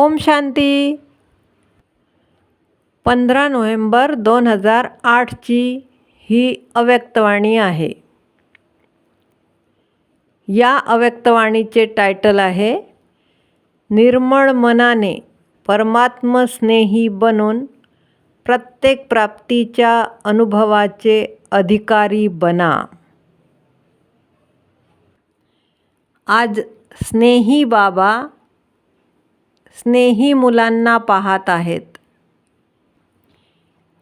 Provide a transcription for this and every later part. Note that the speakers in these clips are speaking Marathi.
ओम शांती. पंधरा नोव्हेंबर दोन हजार आठची ही अव्यक्तवाणी आहे. या अव्यक्तवाणीचे टायटल आहे निर्मळ मनाने परमात्मस्नेही बनून प्रत्येक प्राप्तीच्या अनुभवाचे अधिकारी बना. आज स्नेही बाबा स्नेही मुलांना पाहत आहेत.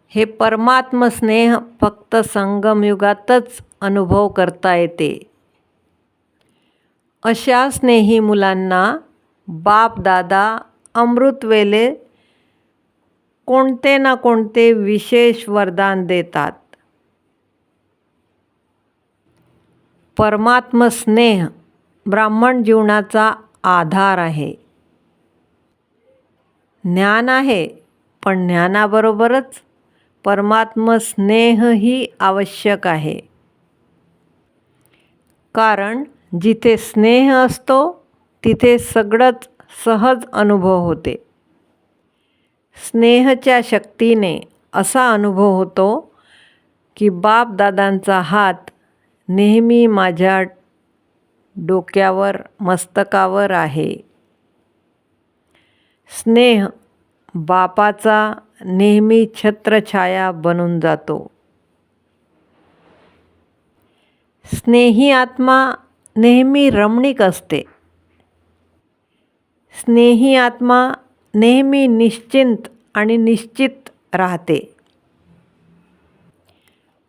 हे परमात्म स्नेह फक्त संगमयुगातच अनुभव करता येते. अशा स्नेही मुलांना बाप दादा अमृतवेले कोणते ना कोणते विशेष वरदान देतात. परमात्म स्नेह ब्राह्मण जीवनाचा आधार आहे. ज्ञान आहे पण ज्ञानाबरोबरच परमात्मस्नेहही आवश्यक आहे. कारण जिथे स्नेह असतो तिथे सगळंच सहज अनुभव होते. स्नेहच्या शक्तीने असा अनुभव होतो की बापदादांचा हात नेहमी माझ्या डोक्यावर मस्तकावर आहे. स्नेह बापाचा नेहमी छत्रछाया बनून जातो. स्नेही आत्मा नेहमी रमणीक असते. स्नेही आत्मा नेहमी निश्चिंत आणि निश्चित राहते.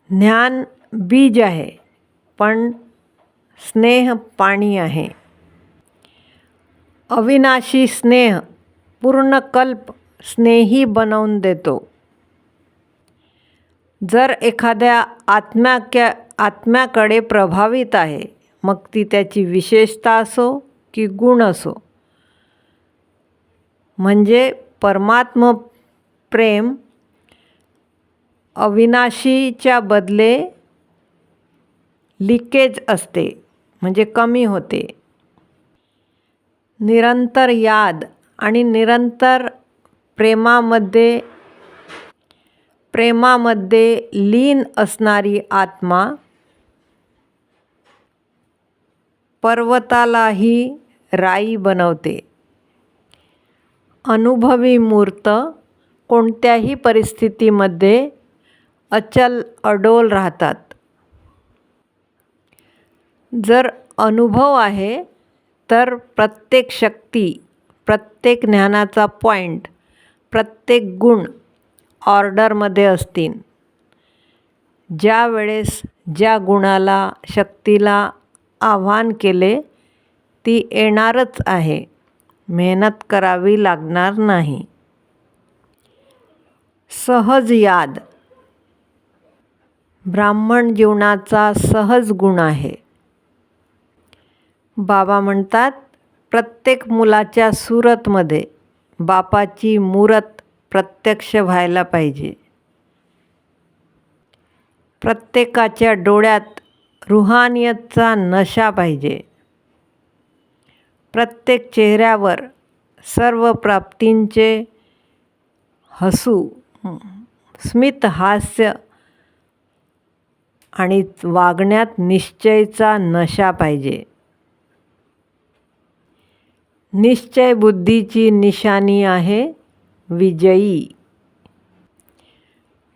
ज्ञान बीज आहे पण स्नेह पाणी आहे. अविनाशी स्नेह पूर्ण कल्प स्नेही बनवून देतो. जर एखाद्या आत्म्याक्या आत्म्याकडे प्रभावित आहे मग ती त्याची विशेषता असो की गुण असो. म्हणजे परमात्म प्रेम अविनाशीच्या बदले लिकेज असते म्हणजे कमी होते. निरंतर याद आणि निरंतर प्रेमामध्ये प्रेमामध्ये लीन असणारी आत्मा पर्वतालाही राई बनवते. अनुभवी मूर्त कोणत्याही परिस्थितीमध्ये अचल अडोल राहतात. जर अनुभव आहे तर प्रत्येक शक्ती प्रत्येक ज्ञानाचा पॉईंट प्रत्येक गुण ऑर्डरमध्ये असतील. ज्या वेळेस ज्या गुणाला शक्तीला आव्हान केले ती येणारच आहे. मेहनत करावी लागणार नाही. सहज याद. ब्राह्मण जीवनाचा सहज गुण आहे. बाबा म्हणतात प्रत्येक मुलाच्या सुरतमध्ये बापाची मूरत प्रत्यक्ष व्हायला पाहिजे. प्रत्येकाच्या डोळ्यात रुहानियतचा नशा पाहिजे. प्रत्येक चेहऱ्यावर सर्व प्राप्तींचे हसू स्मित हास्य आणि वागण्यात निश्चयचा नशा पाहिजे. निश्चय बुद्धीची निशाणी आहे विजयी.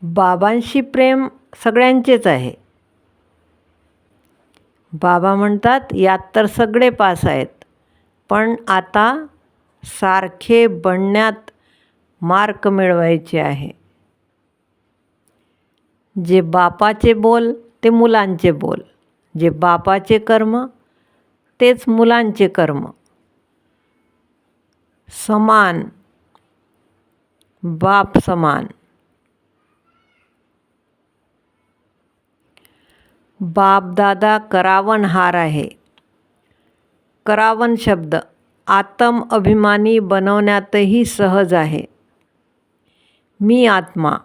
बाबांशी प्रेम सगळ्यांचेच आहे. बाबा म्हणतात यात तर सगळे पास आहेत पण आता सारखे बनण्यात मार्क मिळवायचे आहे. जे बापाचे बोल ते मुलांचे बोल. जे बापाचे कर्म तेच मुलांचे कर्म. समान बाप समान. बापदादा करावन हार आहे. करावन शब्द आत्म अभिमानी बनवण्यातही सहज आहे. मी आत्मा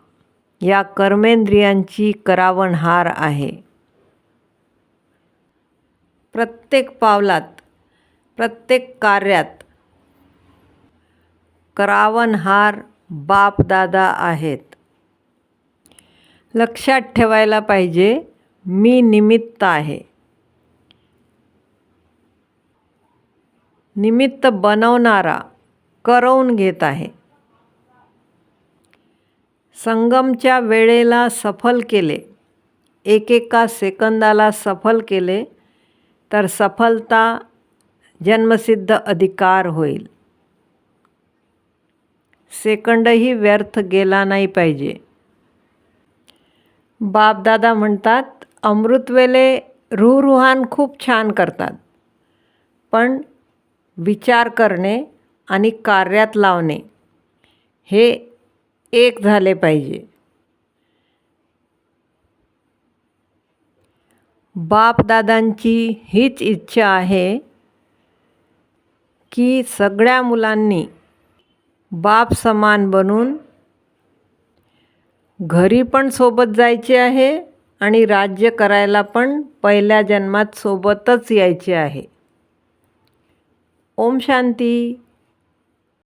या कर्मेंद्रियांची करावण हार आहे. प्रत्येक पावलात प्रत्येक कार्यात करावनहार बापदादा आहेत. लक्षात ठेवायला पाहिजे मी निमित्त आहे. निमित्त बनवणारा करवून घेत आहे. संगमच्या वेळेला सफल केले एकेका सेकंदाला सफल केले तर सफलता जन्मसिद्ध अधिकार होईल. सेकंडही व्यर्थ गेला नाही पाहिजे. बापदादा म्हणतात अमृतवेले रुहरुहान खूप छान करतात. पण विचार करणे आणि कार्यात लावणे हे एक झाले पाहिजे. बापदादांची हीच इच्छा आहे की सगळ्या मुलांनी बाप समान बनून घरी पण सोबत जायचे आहे आणि राज्य करायला पण पहिल्या जन्मात सोबतच यायचे आहे. ओम शांती.